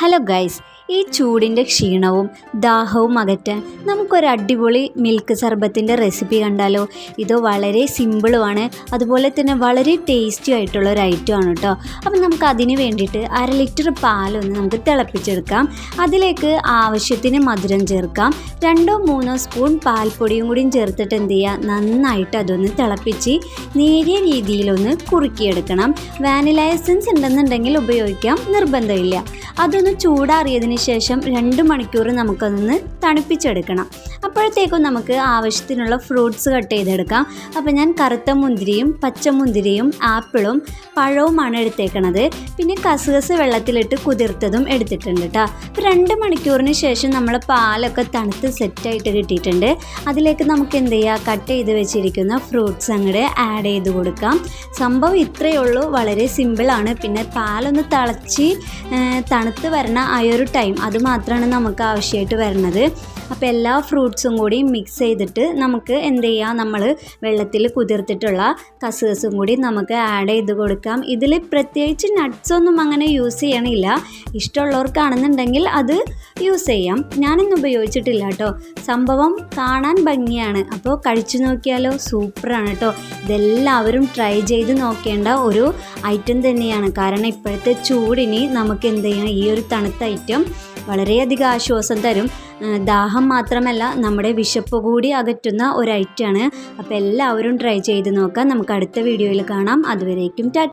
Hello guys ഈ ചൂടിന്റെ ക്ഷീണവും ദാഹവും അകറ്റാൻ നമുക്കൊരു അടിപൊളി മിൽക്ക് സർബത്തിന്റെ റെസിപ്പി കണ്ടാലോ? ഇത് വളരെ സിമ്പിളുമാണ് അതുപോലെ തന്നെ വളരെ ടേസ്റ്റി ആയിട്ടുള്ള ഒരു ഐറ്റം ആണ് കേട്ടോ അപ്പം നമുക്ക് അതിന് വേണ്ടിയിട്ട് അര ലിറ്റർ പാലൊന്ന് നമുക്ക് തിളപ്പിച്ചെടുക്കാം. അതിലേക്ക് ആവശ്യത്തിന് മധുരം ചേർക്കാം. രണ്ടോ മൂന്നോ സ്പൂൺ പാൽപ്പൊടിയും കൂടിയും ചേർത്തിട്ട് എന്ത് ചെയ്യുക? നന്നായിട്ട് അതൊന്ന് തിളപ്പിച്ച് നേരിയ രീതിയിലൊന്ന് കുറുക്കിയെടുക്കണം. വാനില എസൻസ് ഉണ്ടെന്നുണ്ടെങ്കിൽ ഉപയോഗിക്കാം. നിർബന്ധമില്ല. അതൊന്ന് ചൂടാറിയതിന് ശേഷം രണ്ട് മണിക്കൂർ നമുക്കതൊന്ന് തണുപ്പിച്ചെടുക്കണം. അപ്പോഴത്തേക്കും നമുക്ക് ആവശ്യത്തിനുള്ള ഫ്രൂട്ട്സ് കട്ട് ചെയ്തെടുക്കാം. അപ്പോൾ ഞാൻ കറുത്ത മുന്തിരിയും പച്ചമുന്തിരിയും ആപ്പിളും പഴവുമാണ് എടുത്തേക്കണത്. പിന്നെ കസുകസ് വെള്ളത്തിലിട്ട് കുതിർത്തതും എടുത്തിട്ടുണ്ട് കേട്ടോ അപ്പോൾ രണ്ട് മണിക്കൂറിന് ശേഷം നമ്മൾ പാലൊക്കെ തണുത്ത് സെറ്റായിട്ട് കിട്ടിയിട്ടുണ്ട്. അതിലേക്ക് നമുക്ക് എന്ത് ചെയ്യുക കട്ട് ചെയ്ത് വെച്ചിരിക്കുന്ന ഫ്രൂട്ട്സ് അങ്ങോട്ട് ആഡ് ചെയ്ത് കൊടുക്കാം. സംഭവം ഇത്രയേ ഉള്ളൂ. വളരെ സിമ്പിളാണ്. പിന്നെ പാലൊന്ന് തിളച്ച് ഏഹ്, തണുത്ത് വരണ ആ ഒരു ടൈം അത് മാത്രമാണ് നമുക്ക് ആവശ്യമായിട്ട് വരുന്നത്. അപ്പോൾ എല്ലാ ഫ്രൂട്ട്സും കൂടി മിക്സ് ചെയ്തിട്ട് നമുക്ക് എന്ത് ചെയ്യാം? നമ്മൾ വെള്ളത്തിൽ കുതിർത്തിട്ടുള്ള കസേഴ്സും കൂടി നമുക്ക് ആഡ് ചെയ്ത് കൊടുക്കാം. ഇതിൽ പ്രത്യേകിച്ച് നട്ട്സൊന്നും അങ്ങനെ യൂസ് ചെയ്യണില്ല. ഇഷ്ടമുള്ളവർക്കാണെന്നുണ്ടെങ്കിൽ അത് യൂസ് ചെയ്യാം. ഞാനൊന്നും ഉപയോഗിച്ചിട്ടില്ല കേട്ടോ. സംഭവം കാണാൻ ഭംഗിയാണ്. അപ്പോൾ കഴിച്ചു നോക്കിയാലോ? സൂപ്പറാണ് കേട്ടോ. ഇതെല്ലാവരും ട്രൈ ചെയ്ത് നോക്കേണ്ട ഒരു ഐറ്റം തന്നെയാണ്. കാരണം ഇപ്പോഴത്തെ ചൂടിന് നമുക്ക് എന്ത് ചെയ്യണം ഈ ഒരു തണുത്ത ഐറ്റം വളരെയധികം ആശ്വാസം തരും. ദാഹം മാത്രമല്ല നമ്മുടെ വിശപ്പ് കൂടി അകറ്റുന്ന ഒരു ഐറ്റമാണ് അപ്പോൾ എല്ലാവരും ട്രൈ ചെയ്ത് നോക്കാം. നമുക്ക് അടുത്ത വീഡിയോയിൽ കാണാം. അതുവരേക്കും ടാറ്റ.